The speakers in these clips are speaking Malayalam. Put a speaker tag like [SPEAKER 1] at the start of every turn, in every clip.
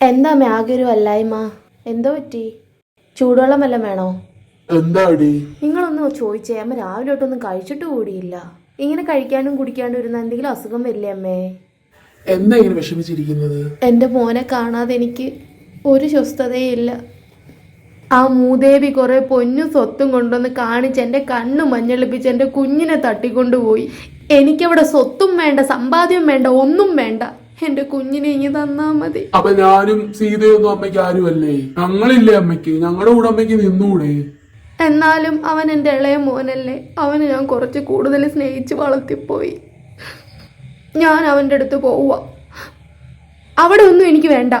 [SPEAKER 1] എന്താ അമ്മ ആകെ ഒരു അല്ലായ്മ എന്തോ പറ്റി? ചൂടുവെള്ളം വല്ലതും വേണോ?
[SPEAKER 2] എന്താടി?
[SPEAKER 1] നിങ്ങളൊന്ന് ചോദിച്ചേ അമ്മ രാവിലെ തൊട്ടൊന്നും കഴിച്ചിട്ട് കൂടിയില്ല. ഇങ്ങനെ കഴിക്കാനും കുടിക്കാണ്ടും ഇരുന്ന എന്തെങ്കിലും അസുഖം വരില്ലേ അമ്മേ?
[SPEAKER 2] എന്താ ഇങ്ങനെ വിഷമിച്ചിരിക്കുന്നത്?
[SPEAKER 1] എന്റെ മോനെ കാണാതെ എനിക്ക് ഒരു സ്വസ്ഥതയില്ല ആ മൂദേവി കുറെ പൊന്നും സ്വത്തും കൊണ്ടുവന്ന് കാണിച്ച് എന്റെ കണ്ണ് മഞ്ഞളിപ്പിച്ച് എന്റെ കുഞ്ഞിനെ തട്ടിക്കൊണ്ടുപോയി. എനിക്കവിടെ സ്വത്തും വേണ്ട സമ്പാദ്യം വേണ്ട ഒന്നും വേണ്ട. എന്റെ കുഞ്ഞിനെ ഇനി തന്നാ മതി.
[SPEAKER 2] അപ്പൊ ഞാനും സീതയൊന്നും അമ്മയ്ക്ക് ആരുമല്ലേ? ഞങ്ങളില്ലേ അമ്മയ്ക്ക്. ഞങ്ങളുടെ കൂടെ അമ്മയ്ക്ക് നിന്നൂടെ?
[SPEAKER 1] എന്നാലും അവൻ എന്റെ ഇളയ മോനല്ലേ. അവന് ഞാൻ കുറച്ച് കൂടുതൽ സ്നേഹിച്ച് വളർത്തിപ്പോയി. ഞാൻ അവന്റെ അടുത്ത് പോവുക അവിടെ ഒന്നും എനിക്ക് വേണ്ട.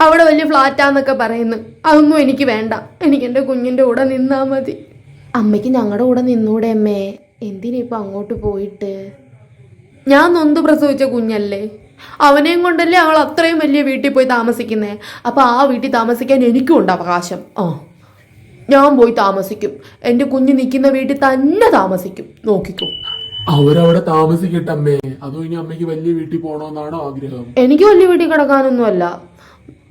[SPEAKER 1] അവിടെ വലിയ ഫ്ലാറ്റാന്നൊക്കെ പറയുന്നു. അതൊന്നും എനിക്ക് വേണ്ട. എനിക്ക് എന്റെ കുഞ്ഞിന്റെ കൂടെ നിന്നാ മതി. അമ്മയ്ക്ക് ഞങ്ങളുടെ കൂടെ നിന്നൂടെ അമ്മേ. എന്തിനിപ്പോൾ അങ്ങോട്ട് പോയിട്ട്? ഞാൻ നൊന്ത് പ്രസവിച്ച കുഞ്ഞല്ലേ. അവനെയും കൊണ്ടല്ലേ അവൾ അത്രയും വലിയ വീട്ടിൽ പോയി താമസിക്കുന്നേ? അപ്പോൾ ആ വീട്ടിൽ താമസിക്കാൻ എനിക്കും ഉണ്ട് അവകാശം. ആ ഞാൻ പോയി താമസിക്കും. എന്റെ കുഞ്ഞ് നിൽക്കുന്ന വീട്ടിൽ തന്നെ താമസിക്കും. നോക്കിക്കോ.
[SPEAKER 2] അവരവിടെ താമസിക്കട്ടെ അമ്മേ. അതോ ഇനി അമ്മയ്ക്ക് വലിയ വീട്ടിൽ പോകണമെന്നാണോ ആഗ്രഹം.
[SPEAKER 1] എനിക്ക് വലിയ വീട്ടിൽ കിടക്കാനൊന്നുമല്ല.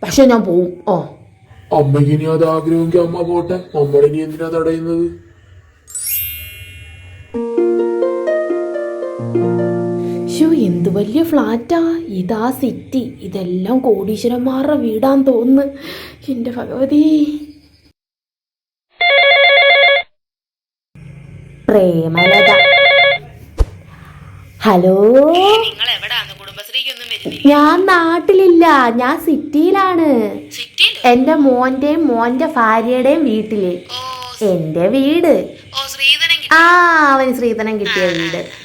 [SPEAKER 1] പക്ഷെ ഞാൻ പോവും. ഓ
[SPEAKER 2] അമ്മയ്ക്ക് ഇനി അത് ആഗ്രഹമെങ്കിൽ അമ്മ പോട്ടെ. നമ്മളിനി എന്തിനാ തടയുന്നത്?
[SPEAKER 1] വലിയ ഫ്ലാറ്റാ. ഇതാ സിറ്റി ഇതെല്ലാം കോടീശ്വരന്മാരുടെ വീടാന്ന് തോന്നുന്നു. എന്റെ ഭഗവതി. പ്രേമലത. ഹലോ? ഞാൻ നാട്ടിലില്ല. ഞാൻ സിറ്റിയിലാണ് എന്റെ മോന്റെയും മോന്റെ ഭാര്യയുടെയും
[SPEAKER 3] വീട്ടിൽ.
[SPEAKER 1] എന്റെ വീട്. ആ അവന് ശ്രീധനം കിട്ടിയ വീട്.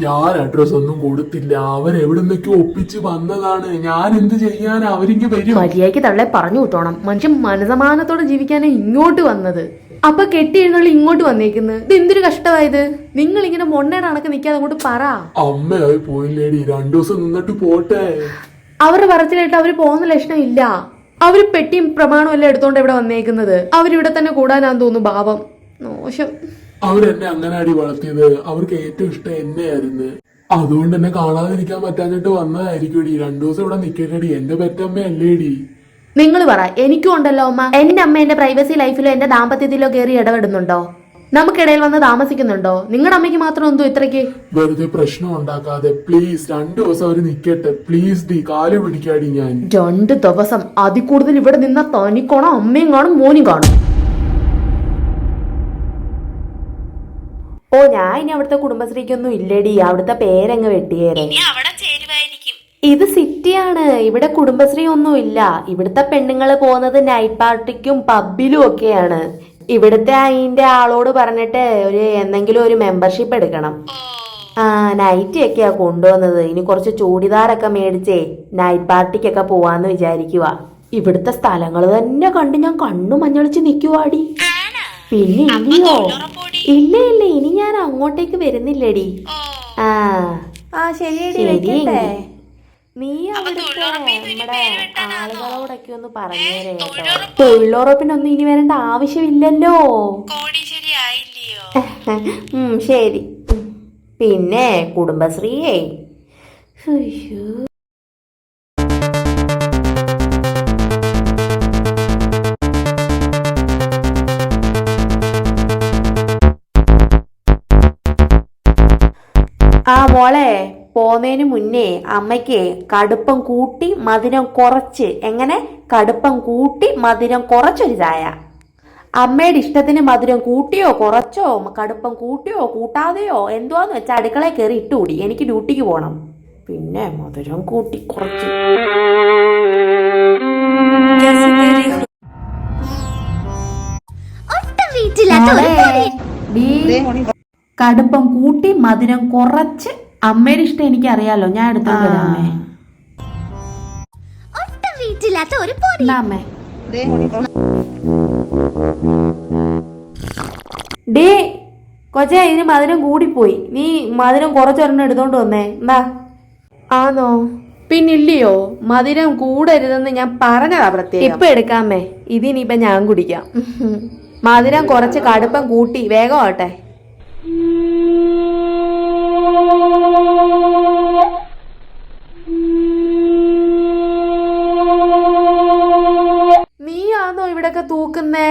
[SPEAKER 2] ഞാൻ അഡ്രസ് ഒന്നും കൊടുത്തില്ല. അവരെവിടുന്നൊക്കെ ഒപ്പിച്ച് വന്നതാണ്. ഞാൻ എന്ത് ചെയ്യാൻ അവരിങ്ങ് വരും.
[SPEAKER 1] മര്യാദയ്ക്ക് തള്ളെ പറഞ്ഞു വിട്ടോണം മനുഷ്യൻ മനസമാനത്തോടെ ജീവിക്കാനേ ഇങ്ങോട്ട് വന്നത്. അപ്പൊ കെട്ടി എഴുന്നള്ളി ഇങ്ങോട്ട് വന്നേക്കുന്നത് ഇത് എന്തൊരു കഷ്ടമായത് നിങ്ങൾ ഇങ്ങനെ മൊണ്ണയുടെ അണക്ക് നിൽക്കാതെ അങ്ങോട്ട് പറ.
[SPEAKER 2] അമ്മയായി പോയില്ലേടി. രണ്ടു ദിവസം നിന്നിട്ട് പോട്ടെ.
[SPEAKER 1] അവരുടെ പറച്ചിലായിട്ട് അവർ പോകുന്ന ലക്ഷണം ഇല്ല. അവർ പെട്ടിയും പ്രമാണവും എല്ലാം എടുത്തോണ്ട് ഇവിടെ വന്നേക്കുന്നത്. അവരിവിടെ തന്നെ കൂടാനാന്ന് തോന്നുന്നു ഭാവം മോശം.
[SPEAKER 2] അവരെന്നെ അങ്ങനെ അടി വളർത്തിയത്? അവർക്ക് ഏറ്റവും ഇഷ്ടം എന്നെയായിരുന്നു. അതുകൊണ്ട് എന്നെ കാണാതിരിക്കാൻ പറ്റാഞ്ഞിട്ട് വന്നതായിരിക്കും രണ്ടു ദിവസം ഇവിടെ നിക്കട്ടടി എന്റെ പെറ്റമ്മയല്ലേടി.
[SPEAKER 1] നിങ്ങൾ പറ എനിക്കും ഉണ്ടല്ലോ അമ്മ. എന്റെ അമ്മ എന്റെ പ്രൈവസി ലൈഫിലോ എന്റെ ദാമ്പത്യത്തിലോ കയറി ഇടപെടുന്നുണ്ടോ? നമുക്കിടയിൽ വന്ന് താമസിക്കുന്നുണ്ടോ? നിങ്ങളുടെ അമ്മയ്ക്ക് മാത്രം എന്തോ ഇത്രയ്ക്ക്?
[SPEAKER 2] വെറുതെ പ്രശ്നം ഉണ്ടാക്കാതെ പ്ലീസ് രണ്ടു ദിവസം അവർ നിക്കട്ടെ. പ്ലീസ് ഡി കാൽ പിടിക്കാടി ഞാൻ.
[SPEAKER 1] രണ്ട് ദിവസം അതിൽ കൂടുതൽ ഇവിടെ നിന്ന തനിക്കോണം അമ്മയും കാണും മോനും കാണും. ഓ ഞാൻ ഇനി അവിടുത്തെ കുടുംബശ്രീക്കൊന്നും ഇല്ലടി. അവിടുത്തെ പേരങ്ങ് വെട്ടിയേരെ.
[SPEAKER 3] ഇനി അവിടെ ചേരുവായിരിക്കും.
[SPEAKER 1] ഇത് സിറ്റിയാണ്. ഇവിടെ കുടുംബശ്രീ ഒന്നും ഇല്ല. ഇവിടുത്തെ പെണ്ണുങ്ങൾ പോകുന്നത് നൈറ്റ് പാർട്ടിക്കും പബ്ബിലും ഒക്കെയാണ്. ഇവിടുത്തെ അതിന്റെ ആളോട് പറഞ്ഞിട്ട് ഒരു എന്തെങ്കിലും ഒരു മെമ്പർഷിപ്പ് എടുക്കണം. ആ നൈറ്റ് ഒക്കെയാ കൊണ്ടുവന്നത്. ഇനി കുറച്ച് ചൂടിദാറൊക്കെ മേടിച്ചേ. നൈറ്റ് പാർട്ടിക്കൊക്കെ പോവാന്ന് വിചാരിക്കുക ഇവിടുത്തെ സ്ഥലങ്ങൾ തന്നെ കണ്ട് ഞാൻ കണ്ണു മഞ്ഞളിച്ച് നിൽക്കുവാടി പിന്നെ ഇല്ലയോ ഇല്ല ഇല്ല ഇനി ഞാൻ അങ്ങോട്ടേക്ക് വരുന്നില്ലടി. ആ.
[SPEAKER 4] ആ ശരിയടി വെക്കട്ടെ.
[SPEAKER 1] നീ
[SPEAKER 3] ഇനി
[SPEAKER 1] നമ്മുടെ? ആളുകളോടൊക്കെ ഒന്ന് പറഞ്ഞേരേ തൊഴിലുറപ്പിനൊന്നും ഇനി വരേണ്ട ആവശ്യമില്ലല്ലോ. ശരി. പിന്നെ കുടുംബശ്രീയേ. അയ്യോ. ആ മോളെ പോന്നതിന് മുന്നേ അമ്മയ്ക്ക് കടുപ്പം കൂട്ടി മധുരം കുറച്ച്. എങ്ങനെ? കടുപ്പം കൂട്ടി മധുരം കുറച്ചൊരു ചായ. അമ്മയുടെ ഇഷ്ടത്തിന് മധുരം കൂട്ടിയോ കുറച്ചോ കടുപ്പം കൂട്ടിയോ കൂട്ടാതെയോ എന്തുവാന്ന് വെച്ചാൽ അടുക്കളയിൽ കയറി ഇട്ടുകൂടി എനിക്ക് ഡ്യൂട്ടിക്ക് പോകണം പിന്നെ മധുരം കൂട്ടി കുറച്ച്. ഡീ, കടുപ്പം കൂട്ടി മധുരം കുറച്ച് അമ്മയുടെ ഇഷ്ടം എനിക്ക് അറിയാലോ ഞാൻ എടുത്തോണ്ട് വരാം അമ്മേ.
[SPEAKER 4] വീട്ടില്ലാത്ത ഒരു പൊടി.
[SPEAKER 1] എന്നാ അമ്മേ. ഡേ കൊച്ചേ ഇതിന് മധുരം കൂടിപ്പോയി. നീ മധുരം കുറച്ചൊരെണ്ണം എടുത്തോണ്ട് വന്നേ. എന്താ ആണോ പിന്നില്ലയോ? മധുരം കൂടരുതെന്ന് ഞാൻ പറഞ്ഞതാ പ്രത്യേകം. ഇപ്പൊ എടുക്കാമേ ഇതിനിപ്പൊ ഞാൻ കുടിക്കാം. മധുരം കുറച്ച് കടുപ്പം കൂട്ടി വേഗം ആവട്ടെ. ആണുങ്ങളൊക്കെ തൂക്കുന്നേ?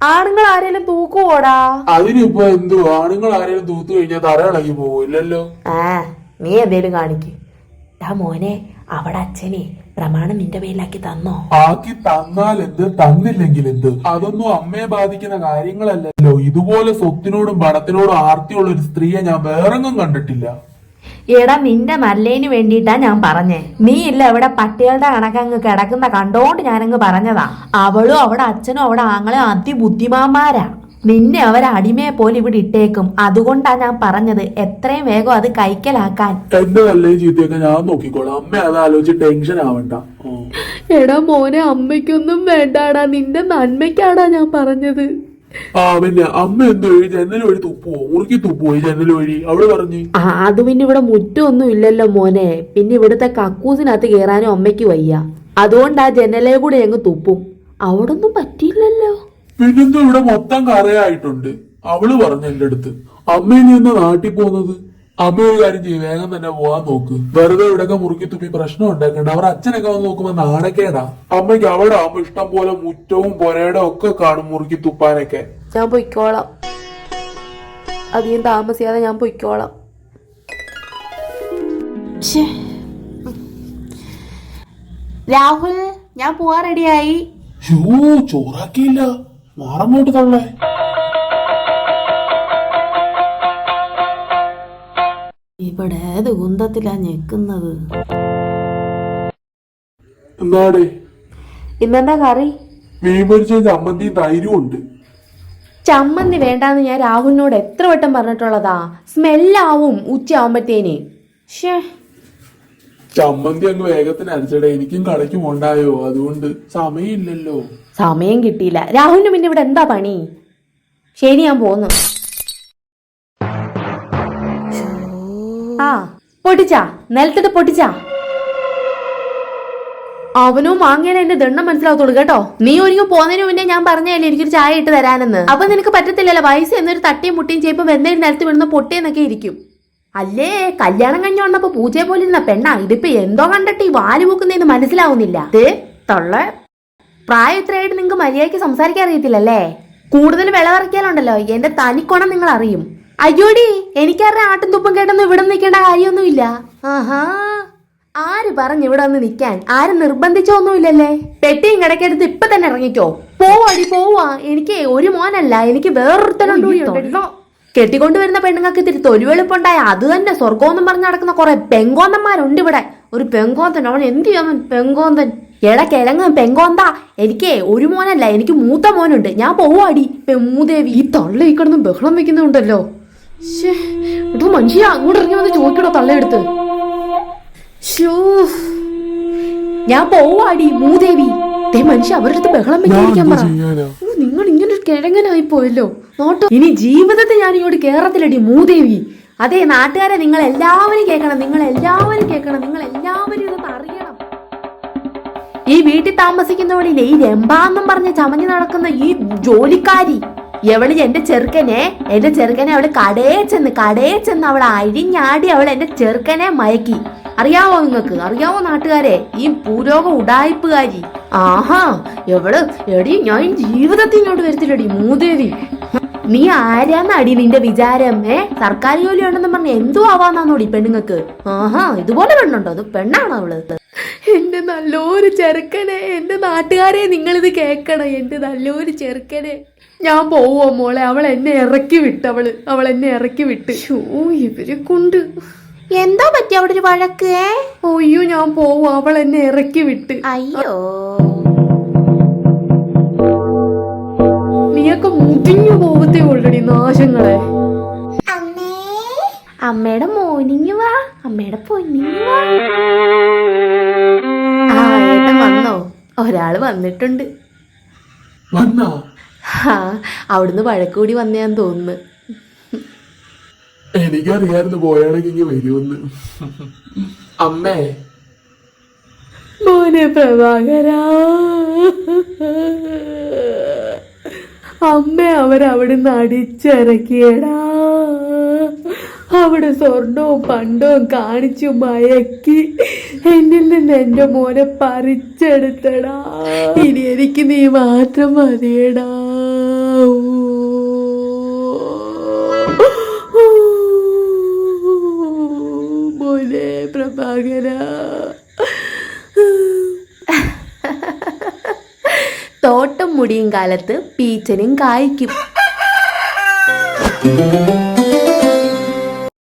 [SPEAKER 5] ആണുങ്ങൾ ആരെങ്കിലും തൂക്കുവോടാ?
[SPEAKER 2] അതിനിപ്പോ എന്തു ആണുങ്ങൾ ആരെങ്കിലും തൂത്തു കഴിഞ്ഞാൽ തറയിളകി പോവില്ലല്ലോ.
[SPEAKER 5] ആ നീ എന്തേലും കാണിക്ക്. ആ മോനെ അവിടെ അച്ഛനെ പ്രമാണം നിന്റെ പേരിലാക്കി തന്നോ?
[SPEAKER 2] ആക്കി തന്നാൽ എന്ത്? തന്നില്ലെങ്കിൽ എന്ത്? അതൊന്നും അമ്മയെ ബാധിക്കുന്ന കാര്യങ്ങളല്ലല്ലോ. ഇതുപോലെ സ്വത്തിനോടും പണത്തിനോടും ആർത്തിയുള്ള ഒരു സ്ത്രീയെ ഞാൻ വേറെങ്ങും കണ്ടിട്ടില്ല.
[SPEAKER 5] എടാ നിന്റെ നല്ലേന് വേണ്ടിയിട്ടാ ഞാൻ പറഞ്ഞേ. നീ ഇല്ല ഇവിടെ പട്ടികളുടെ കണക്കങ്ങ് കിടക്കുന്ന കണ്ടോണ്ട് ഞാനങ്ങ് പറഞ്ഞതാ. അവളും അവിടെ അച്ഛനും അവിടെ ആങ്ങളെ അതിബുദ്ധിമാന്മാരാ. നിന്നെ അവരടിമയെ അടിമയെ പോലെ ഇവിടെ ഇട്ടേക്കും. അതുകൊണ്ടാ ഞാൻ പറഞ്ഞത്. എത്രയും വേഗം അത് കൈക്കലാക്കാൻ.
[SPEAKER 2] എന്റെ നല്ല ചീത്തയൊക്കെ ഞാൻ നോക്കിക്കോളാം. അമ്മ അത് ആലോചിച്ച് ടെൻഷൻ ആവണ്ട. ഉം.
[SPEAKER 1] എടാ മോനെ അമ്മയ്ക്കൊന്നും വേണ്ടാടാ. നിന്റെ നന്മയ്ക്കാടാ ഞാൻ പറഞ്ഞത്.
[SPEAKER 2] ആ പിന്നെ അമ്മ എന്തോ ഈ ജനൽ വഴി തുപ്പുവോ? മുറുക്കി തുപ്പുവോ ഈ ജനൽ വഴി? അവൾ പറഞ്ഞു.
[SPEAKER 5] ആ അത് പിന്നെ ഇവിടെ മുറ്റമൊന്നും ഇല്ലല്ലോ മോനെ. പിന്നെ ഇവിടുത്തെ കക്കൂസിനകത്ത് കയറാനും അമ്മയ്ക്ക് വയ്യ. അതുകൊണ്ട് ആ ജനലെ കൂടെ അങ്ങ് തുപ്പും. അവിടൊന്നും പറ്റിയില്ലല്ലോ.
[SPEAKER 2] പിന്നെന്തോ ഇവിടെ മൊത്തം കറയായിട്ടുണ്ട് അവൾ പറഞ്ഞു എന്റെ അടുത്ത് അമ്മ ഇനി എന്നാ നാട്ടിൽ പോകുന്നത്? അമ്മ ഒരു കാര്യം ചെയ്യും വേഗം തന്നെ പോവാൻ നോക്ക്. വെറുതെ ഇവിടെയൊക്കെ മുറുക്കി തുപ്പി പ്രശ്നം ഉണ്ടാക്കണ്ട. അവർ അച്ഛനൊക്കെ വന്ന് നോക്കുമ്പോ നാണക്കേടാ. അമ്മയ്ക്ക് അവിടെ ആവുമ്പോ ഇഷ്ടം പോലെ മുറ്റവും പൊരയുടെ ഒക്കെ കാണും മുറുക്കി തുപ്പാനൊക്കെ.
[SPEAKER 1] ഞാൻ പൊയ്ക്കോളാം. അധികം താമസിയാതെ ഞാൻ പൊയ്ക്കോളാം.
[SPEAKER 5] രാഹുൽ ഞാൻ പോവാൻ റെഡിയായി
[SPEAKER 2] ഷൂ ചോറാക്കിയില്ല. മാറങ്ങോട്ട് തള്ളേ.
[SPEAKER 5] ഇവിടെ ഏത് കുന്തത്തിലാ ഞെക്കുന്നത്?
[SPEAKER 2] എന്താടേ?
[SPEAKER 5] ഇന്നെന്താ കറി?
[SPEAKER 2] മീൻ പൊരിച്ച ചമ്മന്തിയും തൈരും ഉണ്ട്.
[SPEAKER 1] ചമ്മന്തി വേണ്ടാന്ന് ഞാൻ രാഹുലിനോട് എത്ര വട്ടം പറഞ്ഞിട്ടുള്ളതാ? സ്മെല്ലാവും ഉച്ചയാവുമ്പത്തേന്. ഷേ
[SPEAKER 2] ചമ്മന്തി അങ്ങ് വേഗത്തിന് അരച്ചടേ. എനിക്കും കടയ്ക്കും ഉണ്ടായോ? അതുകൊണ്ട് സമയമില്ലല്ലോ.
[SPEAKER 1] സമയം കിട്ടിയില്ല. രാഹുലിന് പിന്നെ ഇവിടെ എന്താ പണി? ശരി ഞാൻ പോന്നു. പൊട്ടിച്ചാ നിലത്തിട്ട് പൊട്ടിച്ചാ. അവനോ മാങ്ങേനെ എന്റെ ദണ്ണം മനസ്സിലാവത്തുള്ളൂ കേട്ടോ. നീ ഒരുങ്ങി പോകുന്നതിന് മുന്നേ ഞാൻ പറഞ്ഞല്ലേ എനിക്കൊരു ചായ ഇട്ട് തരാനെന്ന്. അപ്പൊ നിനക്ക് പറ്റത്തില്ലല്ലോ വയസ്സ് എന്നൊരു തട്ടിയും മുട്ടിയും ചെയ്യുമ്പോ വെന്തേലും നിലത്ത് വീഴുന്ന പൊട്ടിയെന്നൊക്കെ ഇരിക്കും. അല്ലേ കല്യാണം കഴിഞ്ഞ വന്നപ്പോ പൂജ പോലെ ഇരുന്ന പെണ്ണാ ഇതിപ്പോ എന്തോ കണ്ടിട്ട് ഈ വാൽ പൂക്കുന്നതെന്ന് മനസ്സിലാവുന്നില്ല. തൊള്ള. പ്രായം ഇത്രയായിട്ട് നിങ്ങൾക്ക് മര്യാദയ്ക്ക് സംസാരിക്കാൻ അറിയത്തില്ലല്ലേ? കൂടുതൽ വിളവിറക്കിയാലുണ്ടല്ലോ എന്റെ തനിക്കോണം നിങ്ങൾ അറിയും അയ്യോടി എനിക്കറിയാം ആട്ടും തുപ്പും കേട്ടൊന്നും ഇവിടെ നിൽക്കേണ്ട കാര്യമൊന്നുമില്ല. ആഹാ. ആര് പറഞ്ഞു ഇവിടെ വന്ന് നിൽക്കാൻ? ആരും നിർബന്ധിച്ചൊന്നുമില്ലല്ലേ പെട്ടിയും കിടക്കെടുത്ത് ഇപ്പൊ തന്നെ ഇറങ്ങിക്കോ. പോവാടി പോവാ. എനിക്ക് ഒരു മോനല്ല എനിക്ക് വേറൊരുത്തനുണ്ട് കെട്ടിക്കൊണ്ടുവരുന്ന പെണ്ണുങ്ങൾക്ക് ഇത്തിരി തൊലിവെളുപ്പുണ്ടായ അത് തന്നെ സ്വർഗമെന്നും പറഞ്ഞ് നടക്കുന്ന കുറെ പെങ്കോന്തന്മാരുണ്ട് ഇവിടെ. ഒരു പെങ്കോന്തൻ അവൻ എന്ത് ചെയ്യാൻ പെങ്കോന്തൻ. എടാ കിഴങ്ങ് പെങ്കോന്താ. എനിക്കേ ഒരു മോനല്ല എനിക്ക് മൂത്ത മോനുണ്ട്. ഞാൻ പോവാടി. പെമ്മൂദേവി ഈ തള്ള കിടന്ന് ബഹളം വെക്കുന്നുണ്ടല്ലോ. മനുഷ്യ അങ്ങോട്ട് ഇറങ്ങി വന്ന് തള്ളയെടുത്ത്. ഞാൻ പോവാടി മൂദേവി. ദേ മനുഷ്യ അവരുടെ അടുത്ത് ബഹളം വെക്കാതിരിക്കാൻ പറ. നിങ്ങൾ ഇങ്ങനെ ഒരു കിഴങ്ങനായി പോയല്ലോ. നോട്ടോ ഇനി ജീവിതത്തിൽ ഞാൻ ഇങ്ങോട്ട് കേറത്തില്ലടി മൂദേവി. അതെ നാട്ടുകാരെ നിങ്ങൾ എല്ലാവരും കേൾക്കണം നിങ്ങൾ എല്ലാവരും കേൾക്കണം നിങ്ങൾ എല്ലാവരും ഇത് അറിയണം. ഈ വീട്ടിൽ താമസിക്കുന്നവളില്ലേ ഈ രംഭാന്നും പറഞ്ഞ് ചമഞ്ഞു നടക്കുന്ന ഈ ജോലിക്കാരി. എവൾ എന്റെ ചെറുക്കനെ എന്റെ ചെറുക്കനെ അവൾ കടയെ ചെന്ന് കടയെ ചെന്ന് അവൾ അഴിഞ്ഞാടി അവൾ എന്റെ ചെറുക്കനെ മയക്കി. അറിയാവോ നിങ്ങക്ക് അറിയാവോ നാട്ടുകാരെ? ഈ പൂരോഗ ഉടായ്പുകാരി ആഹാ എവൾ? എടി ഞാൻ ജീവിതത്തിൽ ഇങ്ങോട്ട് വരത്തില്ലടി മൂദേവി. നീ ആരാന്ന് അടി നിന്റെ വിചാരം ഏ? സർക്കാർ ജോലി ഉണ്ടെന്ന് പറഞ്ഞ് എന്തോ ആവാന്നാന്നോടി പെണ്ണുങ്ങക്ക് ആഹാ ഇതുപോലെ പെണ്ണുണ്ടോ? അത് പെണ്ണാണോ അവൾ? എന്റെ നല്ലൊരു ചെറുക്കനെ എന്റെ നാട്ടുകാരെ നിങ്ങളിത് കേക്കണം എന്റെ നല്ലൊരു ചെറുക്കനെ. ഞാൻ പോവോ മോളെ? അവൾ എന്നെ ഇറക്കി വിട്ട് അവൾ. അവൾ എന്നെ ഇറക്കി വിട്ട്. ഷോ ഇവരെ കൊണ്ട്.
[SPEAKER 4] എന്താ പറ്റി അവിടെ ഒരു വഴക്ക് ഓയ്യോ
[SPEAKER 1] അയ്യോ ഞാൻ പോവും അവൾ എന്നെ ഇറക്കി വിട്ട്.
[SPEAKER 4] അയ്യോ.
[SPEAKER 1] നീയൊക്കെ മുതിഞ്ഞു പോവത്തേ ഉള്ളടി നാശങ്ങളെ.
[SPEAKER 4] അമ്മേ. അമ്മയുടെ മോനിങ് വാ. അമ്മയുടെ പൊന്നിങ് വാ.
[SPEAKER 1] ആ ഏട്ടൻ വന്നോ? ഒരാൾ വന്നിട്ടുണ്ട്.
[SPEAKER 2] വന്നാ?
[SPEAKER 1] ആ അവിടുന്ന് വഴക്കൂടി വന്നയാന്ന് തോന്നുന്നു.
[SPEAKER 2] എനിക്കറിയായിരുന്നു പോയാണെങ്കിൽ വരുമെന്ന്. അമ്മേ.
[SPEAKER 1] മോനെ പ്രഭാകര. അമ്മ അവരവിടുന്ന് അടിച്ചിറക്കിയടാ. അവിടെ സ്വർണവും പണ്ടവും കാണിച്ചു മയക്കി. എന്നിൽ നിന്ന് എന്റെ മോനെ പറിച്ചെടുത്തടാ. ഇനി എനിക്ക് നീ മാത്രം മതിയടാ. മോനെ പ്രഭാകര. തോട്ടം മുടിയും കാലത്ത് പീച്ചനും കായ്ക്കും.